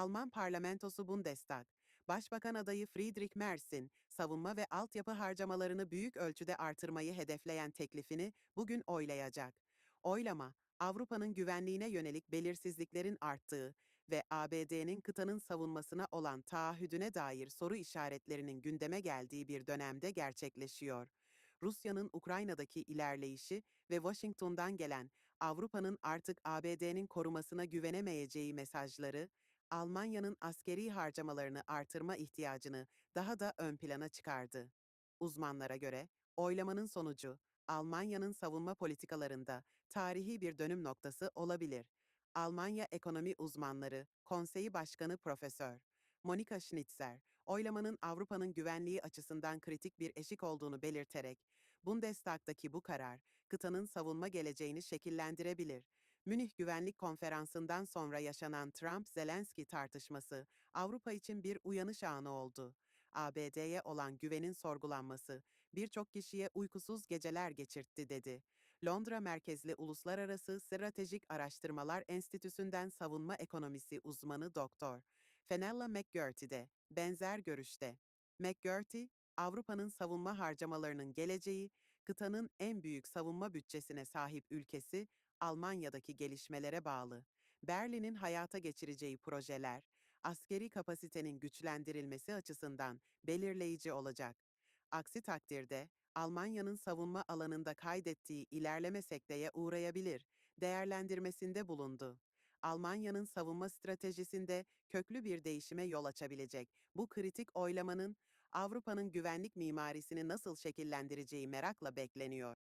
Alman parlamentosu Bundestag, Başbakan adayı Friedrich Merz'in savunma ve altyapı harcamalarını büyük ölçüde artırmayı hedefleyen teklifini bugün oylayacak. Oylama, Avrupa'nın güvenliğine yönelik belirsizliklerin arttığı ve ABD'nin kıtanın savunmasına olan taahhüdüne dair soru işaretlerinin gündeme geldiği bir dönemde gerçekleşiyor. Rusya'nın Ukrayna'daki ilerleyişi ve Washington'dan gelen Avrupa'nın artık ABD'nin korumasına güvenemeyeceği mesajları, Almanya'nın askeri harcamalarını artırma ihtiyacını daha da ön plana çıkardı. Uzmanlara göre, oylamanın sonucu, Almanya'nın savunma politikalarında tarihi bir dönüm noktası olabilir. Almanya ekonomi uzmanları, Konseyi Başkanı Profesör Monika Schnitzer, oylamanın Avrupa'nın güvenliği açısından kritik bir eşik olduğunu belirterek, Bundestag'daki bu karar, kıtanın savunma geleceğini şekillendirebilir. Münih Güvenlik Konferansı'ndan sonra yaşanan Trump-Zelenski tartışması, Avrupa için bir uyanış anı oldu. ABD'ye olan güvenin sorgulanması, birçok kişiye uykusuz geceler geçirtti dedi. Londra merkezli Uluslararası Stratejik Araştırmalar Enstitüsü'nden savunma ekonomisi uzmanı Doktor Fenella McGurty de benzer görüşte. McGurty, Avrupa'nın savunma harcamalarının geleceği, kıtanın en büyük savunma bütçesine sahip ülkesi Almanya'daki gelişmelere bağlı. Berlin'in hayata geçireceği projeler, askeri kapasitenin güçlendirilmesi açısından belirleyici olacak. Aksi takdirde Almanya'nın savunma alanında kaydettiği ilerleme sekteye uğrayabilir, değerlendirmesinde bulundu. Almanya'nın savunma stratejisinde köklü bir değişime yol açabilecek bu kritik oylamanın Avrupa'nın güvenlik mimarisini nasıl şekillendireceği merakla bekleniyor.